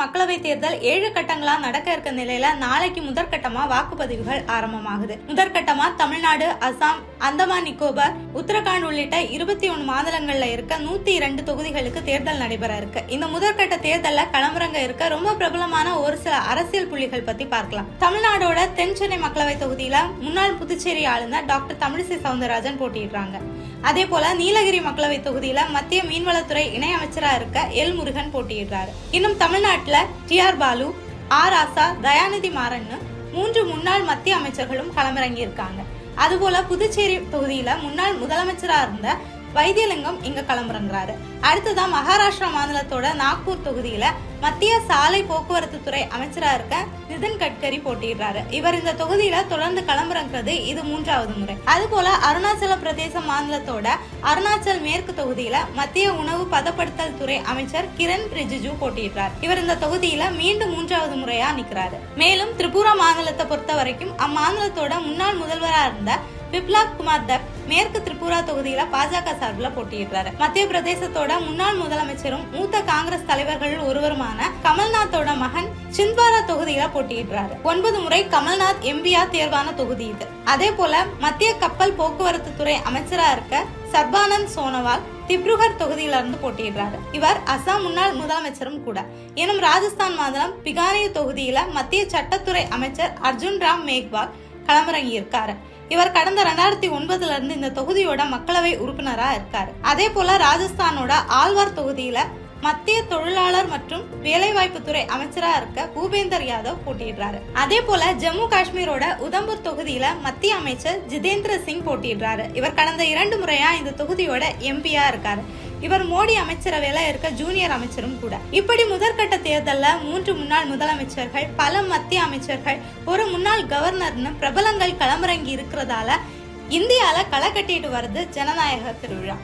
மக்களவை தேர்தல் ஏழு கட்டங்களா நடக்க இருக்க நிலையில நாளைக்கு முதற்கட்டமா வாக்குப்பதிவுகள் ஆரம்பமாகுது. முதற்கட்டமா தமிழ்நாடு அசாம் அந்தமான் நிக்கோபார் உத்தரகாண்ட் உள்ளிட்ட இருபத்தி ஒன்னு மாநிலங்கள்ல இருக்க நூத்தி இரண்டு தொகுதிகளுக்கு தேர்தல் நடைபெற இருக்கு. இந்த முதற்கட்ட தேர்தல்ல களமிறங்க இருக்க ரொம்ப பிரபலமான ஒரு சில அரசியல் புள்ளிகள் பத்தி பார்க்கலாம். தமிழ்நாடோட தென் சென்னை மக்களவை தொகுதியில முன்னாள் புதுச்சேரி ஆளுநர் டாக்டர் தமிழிசை சவுந்தரராஜன் போட்டியிடுறாங்க. அதே போல நீலகிரி மக்களவை தொகுதியில மத்திய மீன்வளத்துறை இணை அமைச்சரா இருக்க எல் முருகன் போட்டியிடுறாரு. இன்னும் தமிழ்நாட்டுல டி ஆர் பாலு ஆர் ஆசா தயாநிதி மாறன்னு மூன்று முன்னாள் மத்திய அமைச்சர்களும் களமிறங்கி இருக்காங்க அதுபோல புதுச்சேரி தொகுதியில முன்னாள் முதலமைச்சரா இருந்த வைத்தியலிங்கம் இங்க கிளம்புறங்கிறாரு. அடுத்ததான் மகாராஷ்டிரா மாநிலத்தோட நாக்பூர் தொகுதியில மத்திய சாலை போக்குவரத்து துறை அமைச்சரா இருக்க நிதின் கட்கரி போட்டியிடுறாரு. இவர் இந்த தொகுதியில தொடர்ந்து கிளம்புறங்கிறது இது மூன்றாவது முறை. அதுபோல அருணாச்சல பிரதேச மாநிலத்தோட அருணாச்சல் மேற்கு தொகுதியில மத்திய உணவு பதப்படுத்தல் துறை அமைச்சர் கிரண் ரிஜிஜு போட்டியிடுறார். இவர் இந்த தொகுதியில மீண்டும் மூன்றாவது முறையா நிக்கிறாரு. மேலும் திரிபுரா மாநிலத்தை பொறுத்த வரைக்கும் அம்மாநிலத்தோட முன்னாள் முதல்வரா இருந்த பிப்லாப் குமார் தத் மேற்கு திரிபுரா தொகுதியில பாஜக சார்பில் போட்டியிடுறாரு. மத்திய பிரதேசத்தோட முன்னாள் முதலமைச்சரும் மூத்த காங்கிரஸ் தலைவர்களில் ஒருவருமான கமல்நாத்தோட மகன் சிந்த்வாரா தொகுதியில போட்டியிடுறாரு. ஒன்பது முறை கமல்நாத் எம்பியா தேர்வான தொகுதி இது. அதே போல மத்திய கப்பல் போக்குவரத்து துறை அமைச்சரா இருக்க சர்பானந்த் சோனோவால் திப்ருகர் தொகுதியில இருந்து போட்டியிடுறாரு. இவர் அசாம் முன்னாள் முதலமைச்சரும் கூட. எனும் ராஜஸ்தான் மாநிலம் பிகானி தொகுதியில மத்திய சட்டத்துறை அமைச்சர் அர்ஜுன் ராம் மேக்வால் களமிறங்கி இருக்காரு இவர் கடந்த ரெண்டாயிரத்தி ஒன்பதுல இருந்து இந்த தொகுதியோட மக்களவை உறுப்பினரா இருக்காரு. அதே போல ராஜஸ்தானோட ஆழ்வார் தொகுதியில மத்திய தொழிலாளர் மற்றும் வேலைவாய்ப்பு துறை அமைச்சரா இருக்க பூபேந்தர் யாதவ் போட்டியிடுறாரு. அதே போல ஜம்மு காஷ்மீரோட உதம்பூர் தொகுதியில மத்திய அமைச்சர் ஜிதேந்திர சிங் போட்டியிடுறாரு. இவர் கடந்த இரண்டு முறையா இந்த தொகுதியோட எம்பியா இருக்காரு. இவர் மோடி அமைச்சரவையில இருக்க ஜூனியர் அமைச்சரும் கூட. இப்படி முதற்கட்ட தேர்தல்ல மூன்று முன்னாள் முதலமைச்சர்கள் பல மத்திய அமைச்சர்கள் ஒரு முன்னாள் கவர்னர்னு பிரபலங்கள் களமிறங்கி இருக்கிறதால இந்தியால களை கட்டிட்டு வர்றது ஜனநாயக திருவிழா.